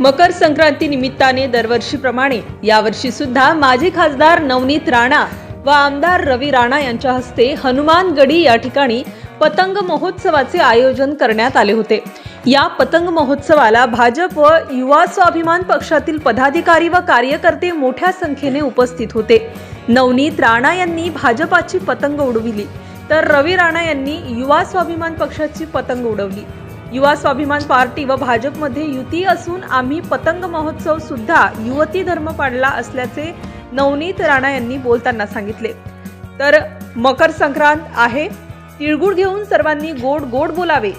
मकर संक्रांती निमित्ताने दरवर्षीप्रमाणे यावर्षी सुद्धा माजी खासदार नवनीत राणा व आमदार रवी राणा यांच्या हस्ते हनुमानगडी या ठिकाणी पतंग महोत्सवाचे आयोजन करण्यात आले होते. या पतंग महोत्सवाला भाजप व युवा स्वाभिमान पक्षातील पदाधिकारी व कार्यकर्ते मोठ्या संख्येने उपस्थित होते. नवनीत राणा यांनी भाजपाची पतंग उडविली. तर रवी राणा यांनी युवा स्वाभिमान पक्षाची पतंग उडवली. युवा स्वाभिमान पार्टी व भाजपमध्ये युती असून आम्ही पतंग महोत्सव सुद्धा युवती धर्म पाडला असल्याचे नवनीत राणा यांनी बोलताना सांगितले. तर मकर संक्रांत आहे. तिळगुळ घेऊन सर्वांनी गोड गोड बोलावे.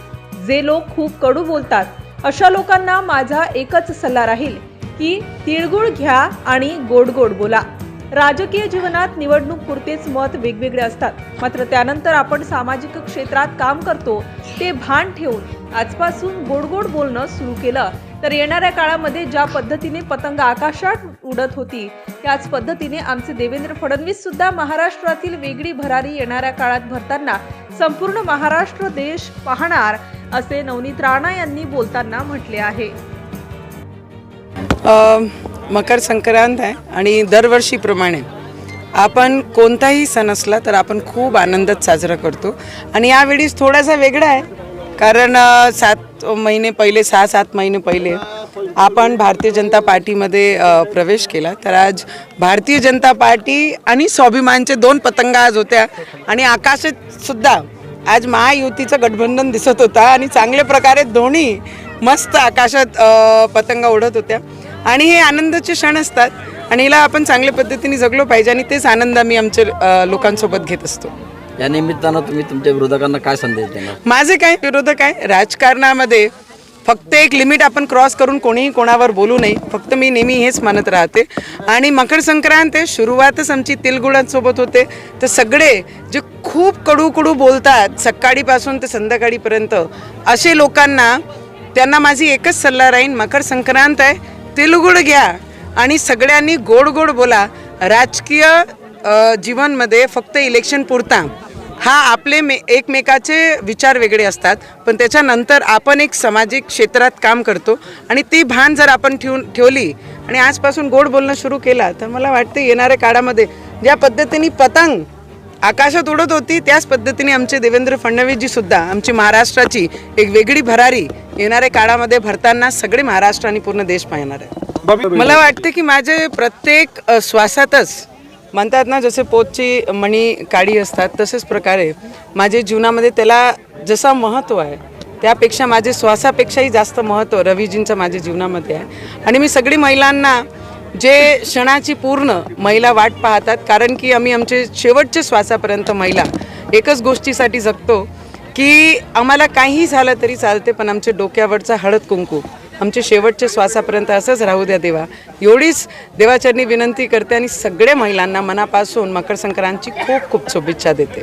जे लोक खूप कडू बोलतात अशा लोकांना माझा एकच सल्ला राहील की तिळगुळ घ्या आणि गोड गोड बोला. राजकीय जीवनात निवडणूक पुरतेच मत वेगवेगळे असतात. मात्र त्यानंतर आपण सामाजिक क्षेत्रात काम करतो ते भान ठेवून आजपासून गोड गोड बोलणं सुरू केलं. तर येणाऱ्या काळामध्ये ज्या पद्धतीने पतंग आकाशात उडत होती त्याच पद्धतीने आमचे देवेंद्र फडणवीस सुद्धा महाराष्ट्रातील वेगळी भरारी येणाऱ्या काळात भरताना संपूर्ण महाराष्ट्र देश पाहणार असे नवनीत राणा यांनी बोलताना म्हटले आहे. मकर संक्रांत आहे आणि दरवर्षीप्रमाणे आपण कोणताही सण असला तर आपण खूप आनंदात साजरा करतो. आणि यावेळीस थोडासा वेगळा आहे. कारण सात महिने पहिले सहा सात महिने पहिले आपण भारतीय जनता पार्टीमध्ये प्रवेश केला. तर आज भारतीय जनता पार्टी आणि स्वाभिमानचे दोन पतंग आज होत्या. आणि आकाशात सुद्धा आज महायुतीचं गठबंधन दिसत होता आणि चांगल्या प्रकारे दोन्ही मस्त आकाशात पतंग उडत होत्या. आणि हे आनंदाचे क्षण असतात. आणि हिला आपण चांगल्या पद्धतीने जगलो पाहिजे आणि तेच आनंद आम्ही आमच्या लोकांसोबत घेत असतो. या निमित्तानं तुम्ही तुमच्या विरोधकांना काय संदेश देणार? माझे काय विरोधक आहे राजकारणामध्ये फक्त एक लिमिट आपण क्रॉस करून कोणीही कोणावर बोलू नये. फक्त मी नेहमी हेच मानत राहते. आणि मकर संक्रांत आहे सुरुवातच आमची तिलगुळांसोबत होते. तर सगळे जे खूप कडू कडू बोलतात सकाळीपासून ते संध्याकाळीपर्यंत असे लोकांना त्यांना माझी एकच सल्ला राहीन मकर संक्रांत आहे तिलगुळ घ्या. आणि सगळ्यांनी गोड गोड बोला. राजकीय जीवनमध्ये फक्त इलेक्शन पुरता. हा आपले मे एकमेकाचे विचार वेगळे असतात पण त्याच्यानंतर आपण एक सामाजिक क्षेत्रात काम करतो आणि ती भान जर आपण ठेवून ठेवली आणि आजपासून गोड बोलणं सुरू केला तर मला वाटतं येणाऱ्या काळामध्ये ज्या पद्धतीने पतंग आकाशात उडत होती त्याच पद्धतीने आमचे देवेंद्र फडणवीसजी सुद्धा आमची महाराष्ट्राची एक वेगळी भरारी येणाऱ्या काळामध्ये भरताना सगळे महाराष्ट्र आणि पूर्ण देश पाहणार आहे मला वाटते की माझे प्रत्येक श्वासातच म्हणतात ना जसे पोतची मणी काळी असतात तसेच प्रकारे माझे जीवनामध्ये त्याला जसा महत्त्व आहे त्यापेक्षा माझे श्वासापेक्षाही जास्त महत्त्व रवीजींचं माझ्या जीवनामध्ये आहे. आणि मी सगळी महिलांना जे क्षणाची पूर्ण महिला वाट पाहतात कारण की आम्ही आमचे शेवटच्या श्वासापर्यंत महिला एकच गोष्टीसाठी जगतो की आम्हाला काही झालं तरी चालते पण आमच्या डोक्यावरचा हळद कुंकू. आमचे शेवटच्या श्वासापर्यंत असंच राहू द्या देवा. एवढीच देवाचरणी विनंती करते आणि सगळ्या महिलांना मनापासून मकर संक्रांतची खूप खूप शुभेच्छा देते.